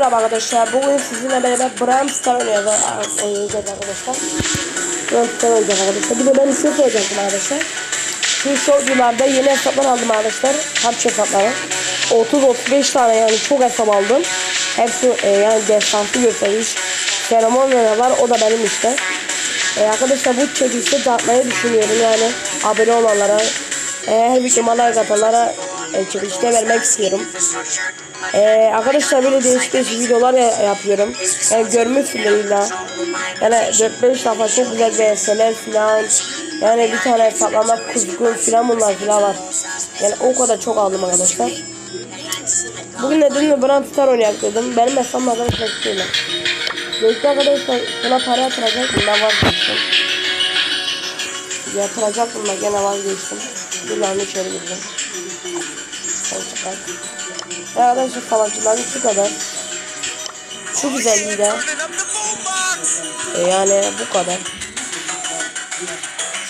Merhaba arkadaşlar. Bugün sizinle beraber Brawl Star oynayacağız arkadaşlar. Brawl Star oynayacağız arkadaşlar. Bir de ben bir şey söyleyecektim arkadaşlar. Şu showcularda yeni hesaplar aldım arkadaşlar. Harç hesapları. 30-35 tane yani çok hesap aldım. Hepsi e, yani destansı gösteriş. Feromon var o da benim işte. E, arkadaşlar bu çekilişte dağıtmayı düşünüyorum yani. Abone olanlara, e, her videoma like atanlara e, çekilişte vermek istiyorum. Ee, arkadaşlar böyle değişik değişik videolar ya- yapıyorum. Yani görmüşsünüz illa. Yani 4-5 defa çok güzel VS'ler falan. Yani bir tane saklamak kuzgun falan bunlar falan var. Yani o kadar çok aldım arkadaşlar. Bugün de dedim Brawl Star oynayak dedim. Benim hesabım arkadaşlar şöyle. Belki arkadaşlar buna para yatıracak bundan vazgeçtim. Yatıracak bunlar gene vazgeçtim. Bir lan içeri girdim. Hoşçakal. Ya arkadaşlar savaşçıların şu kadar. Şu güzelliği de. E yani bu kadar.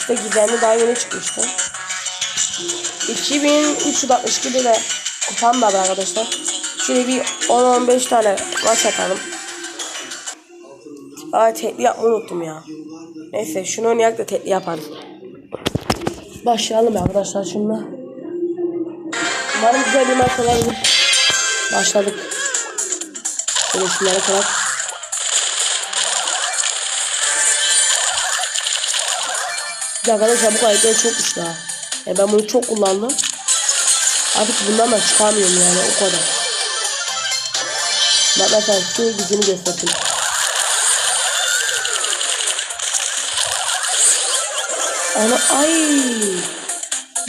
İşte gizemli daha yeni çıkmıştı. 2362 de kupam var arkadaşlar. Şöyle bir 10-15 tane maç atalım. Ay tekli yapmayı unuttum ya. Neyse şunu oynayak da tekli yaparız. Başlayalım arkadaşlar şimdi. Umarım güzel bir maç olabilir. Başladık. Şöyle şunları. Bir arkadaşlar bu kayıtları çok güçlü ha. Yani ben bunu çok kullandım. Artık bundan da çıkamıyorum yani o kadar. Bak mesela şu gücünü göstereyim. Ana ay.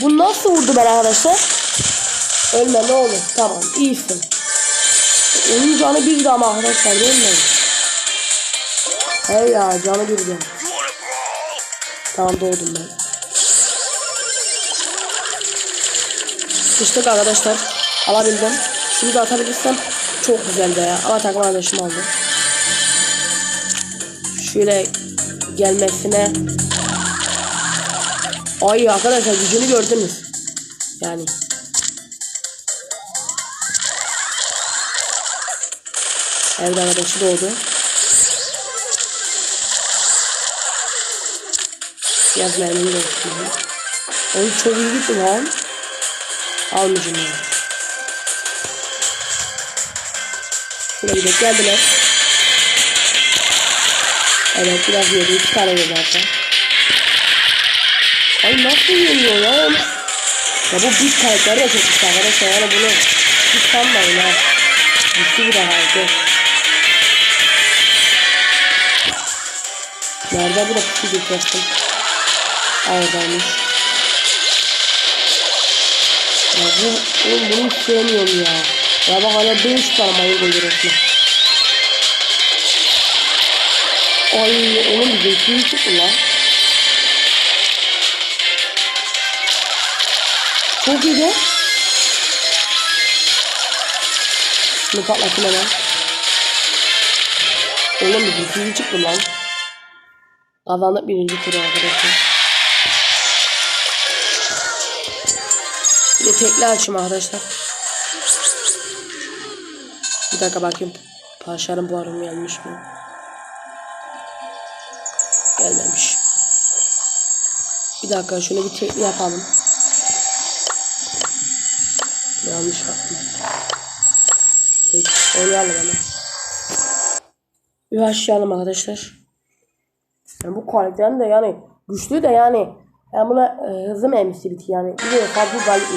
Bu nasıl vurdu ben arkadaşlar? Ölme ne olur. Tamam iyisin. Onun canı bir ama arkadaşlar değil mi? Hey ya canı bir. Tamam doğdum ben. Sıçtık arkadaşlar. Alabildim. Şimdi de atabilirsem çok güzel be ya. Ama takım arkadaşım aldı. Şöyle gelmesine. Ay arkadaşlar gücünü gördünüz. Yani. Evet arkadaşı doğdu. Yaz mermini de unutmayın. Oy çok iyi gitti lan. Almayacağım ya. Şuraya gidelim geldiler. Evet biraz yedi. iki tane yedi hatta. Ay nasıl yeniyor ya? Ya bu bir kayıtları da çok güçlü arkadaşlar. Yani bunu hiç sanmayın ha. Güçlü bir daha Nerede pusu geçersin. Oradaymış. Ya bu, oğlum bunu hiç sevmiyorum ya. Ya bak hala 5 tane mayın koyuyor resmen. Ay oğlum bizim suyu çıktı lan. Çok iyi de. Şunu patlatın hemen. Oğlum bizim suyu çıktı lan. Kazandık birinci turu arkadaşlar. Bir de tekli açayım arkadaşlar. Bir dakika bakayım. Paşarım bu arım gelmiş mi? Gelmemiş. Bir dakika şöyle bir tekli yapalım. Yanlış yaptım. Peki oynayalım hemen. Bir başlayalım arkadaşlar. Karakterin de yani güçlü de yani yani buna e, hızlı mermisi biti yani. Bir de fazla galip.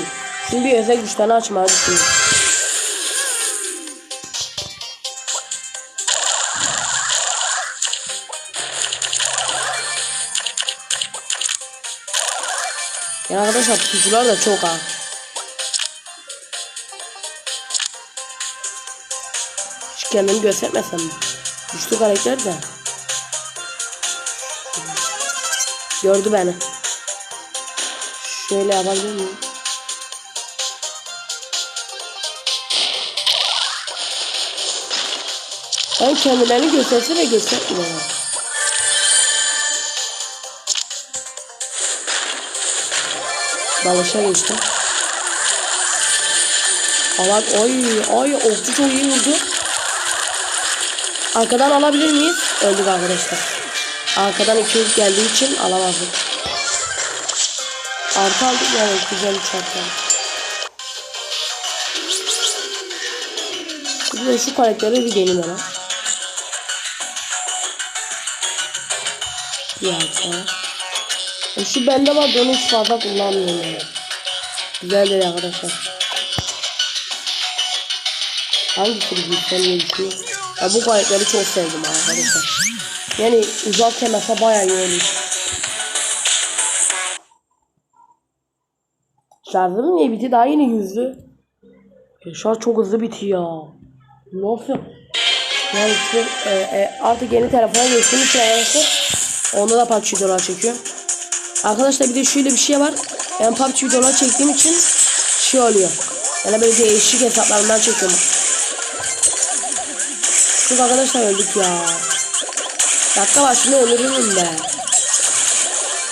Şimdi bir özel güçlerini açmayı düşünüyorum. Yani arkadaşlar pusucular da çok ha. Hiç kendimi göstermesem mi? Güçlü karakter de. Gördü beni. Şöyle yapabilir miyim? Ben kendilerini gösterse de göstermiyorlar. Dalışa geçtim. Alan ay ay okçu çok iyi vurdu. Arkadan alabilir miyiz? Öldük arkadaşlar. Arkadan iki yük geldiği için alamazdık. Artı aldık yani güzel uçaklar. Bir de şu karakteri bir hemen. Bir dakika. E şu bende var onu hiç fazla kullanmıyorum yani. Güzeldir arkadaşlar. Hangisi güzel diye düşünüyorum. Ya bu karakteri çok sevdim arkadaşlar. Yani uzak temasa bayağı olmuş. Şarjım niye bitti? Daha yeni yüzdü. Ya şu an çok hızlı bitiyor. Nasıl? Yani işte, e, e, artık yeni telefona geçtiğim için onda da PUBG videolar çekiyor. Arkadaşlar bir de şöyle bir şey var. Ben PUBG videolar çektiğim için şey oluyor. Yani böyle değişik hesaplarından çekiyorum. Çünkü arkadaşlar öldük ya. Dakika başında ölürüm ben.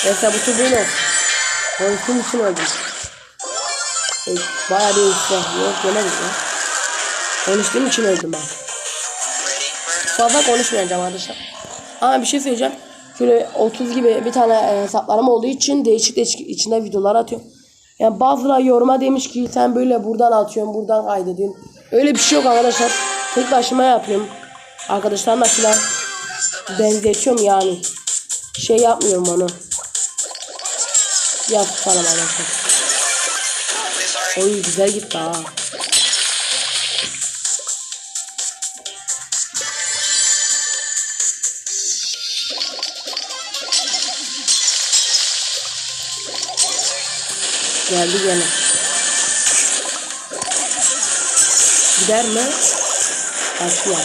Mesela bu tur böyle. Konuştuğum için öldüm. E, bayağı bir işte. Yok yemedik ya. Konuştuğum için öldüm ben. Fazla konuşmayacağım arkadaşlar. Ama bir şey söyleyeceğim. Şöyle 30 gibi bir tane e, hesaplarım olduğu için değişik değişik içinde videolar atıyorum. Yani bazıları yoruma demiş ki sen böyle buradan atıyorsun, buradan kaydediyorsun. Öyle bir şey yok arkadaşlar. Tek başıma yapıyorum. Arkadaşlarla falan benzetiyorum yani. Şey yapmıyorum onu. Yap falan arkadaşlar. Oy güzel gitti ha. Geldi gene. Gider mi? Kaçtı yani.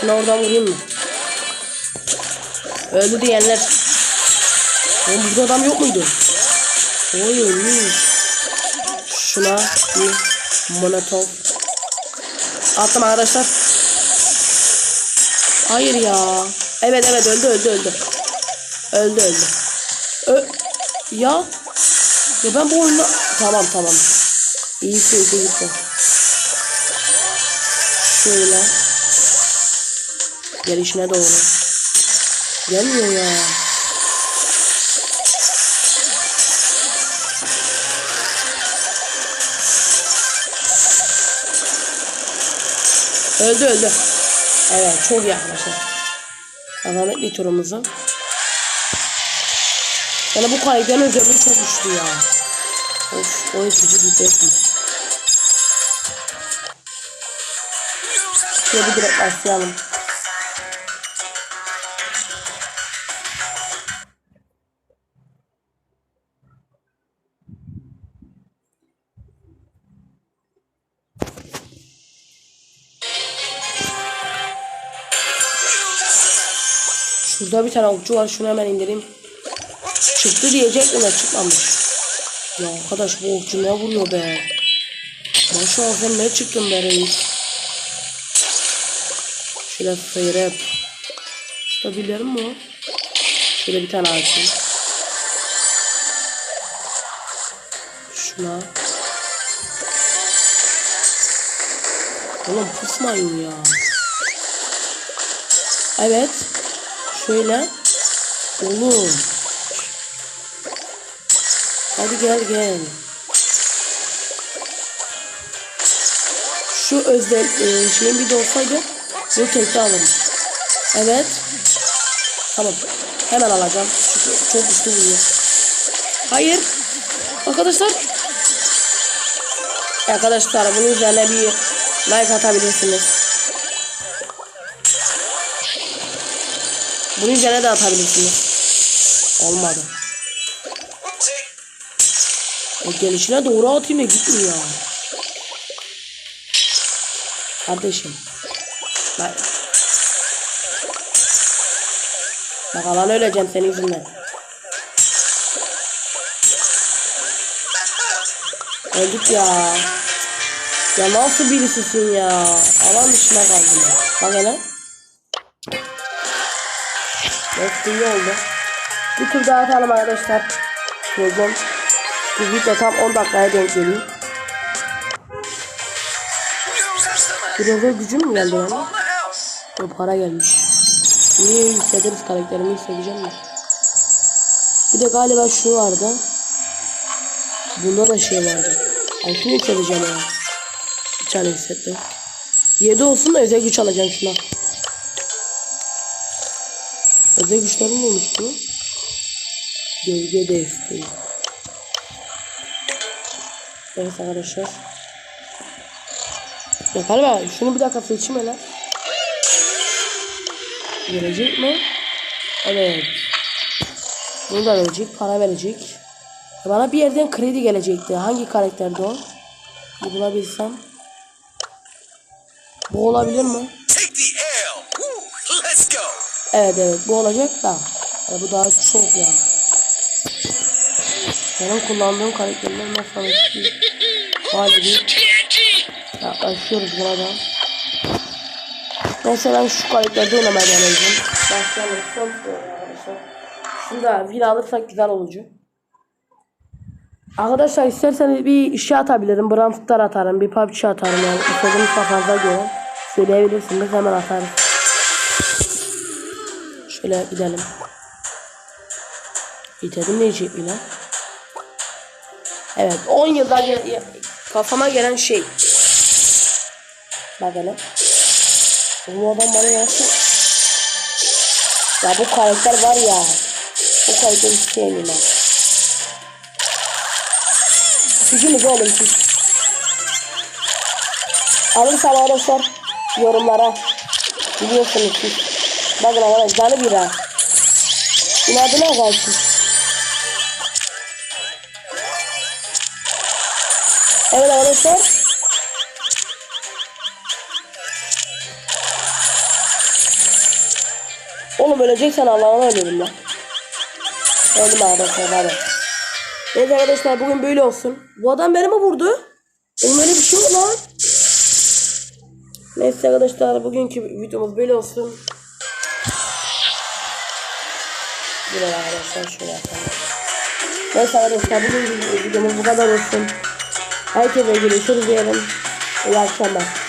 Şunu oradan vurayım mı? Öldü diyenler. Oğlum burada adam yok muydu? Oy ölmüş. Şuna bir monotol. Attım arkadaşlar. Hayır ya. Evet evet öldü öldü öldü. Öldü öldü. Ö ya. Ya ben bu oyunda... Tamam tamam. İyi şey gitti. Şöyle. Gelişine doğru. Gelmiyor ya. Öldü öldü. Evet çok yaklaşık. Kazandık bir turumuzu. Yani bu kaygının özelliği çok güçlü ya. Of oyun sizi bitecek Şöyle bir direkt başlayalım. Şurada bir tane okçu var. Şunu hemen indireyim. Çıktı diyecektim de çıkmamış. Ya arkadaş bu okçu ne vuruyor be. Maşallah sen ne çıktın be reis. Şöyle seyret. Tutabilir mi o? Şöyle bir tane açayım. Şuna. Oğlum pusmayın ya. Evet. Şöyle. Oğlum. Hadi gel gel. Şu özel e, şeyin bir de olsaydı bu tekte alırım. Evet. Tamam. Hemen alacağım. Çünkü çok güçlü vuruyor. Hayır. Arkadaşlar. Arkadaşlar bunun üzerine bir like atabilirsiniz. Bunun üzerine de atabilirsiniz. Olmadı. O gelişine doğru atayım da gitmiyor. Kardeşim. Bak. Bak alan öleceğim senin yüzünden. Öldük ya. Ya nasıl birisisin ya? Alan dışına kaldım. Bak hele. Neyse iyi oldu. Bir tur daha atalım arkadaşlar. Gözüm. Bu video tam 10 dakikaya denk geliyor. Da gücüm mü geldi yani? O para gelmiş. İyi hissederiz karakterimi hissedeceğim mi? Bir de galiba şu vardı. Bunda da şey vardı. Şunu hissedeceğim ya. Bir tane hissettim. 7 olsun da özel güç alacağım şuna. Özel güçlerim bu? Gölge desteği. Evet arkadaşlar. Ya galiba şunu bir dakika seçeyim hele. Gelecek mi? Evet. Bunu da verecek. Para verecek. Bana bir yerden kredi gelecekti. Hangi karakterdi o? Bir bulabilsem. Bu olabilir mi? Evet evet bu olacak da. Ya bu daha çok ya. Benim kullandığım karakterler mesela Galibi. Yaklaşıyoruz burada. Mesela ben şu karakterde oynamaya deneyeceğim. Başlayalım. Son arkadaşlar. Şunu da bir alırsak güzel olacak. Arkadaşlar isterseniz bir işe atabilirim. Star atarım. Bir PUBG atarım yani. İstediğiniz kafanıza göre. Söyleyebilirsiniz. Hemen atarım. Şöyle gidelim. İtedim diyecek mi lan? Evet 10 yılda ya- kafama gelen şey. Bak hele. Bu adam bana nasıl? Ya bu karakter var ya. Bu karakter hiç sevmiyorum ben. Siziniz oğlum siz. Alırsam arkadaşlar yorumlara. Biliyorsunuz siz. Bakın arkadaşlar canı bir ha. İnadına karşı. Evet arkadaşlar. Oğlum öleceksen Allah'ına ölüyorum lan. Öldüm arkadaşlar hadi. Evet arkadaşlar bugün böyle olsun. Bu adam beni mi vurdu? Oğlum öyle bir şey yok lan. Neyse arkadaşlar bugünkü videomuz böyle olsun. Böyle arkadaşlar şöyle yapalım. Neyse arkadaşlar bugün videomuz bu kadar olsun. Herkese görüşürüz diyelim. İyi akşamlar.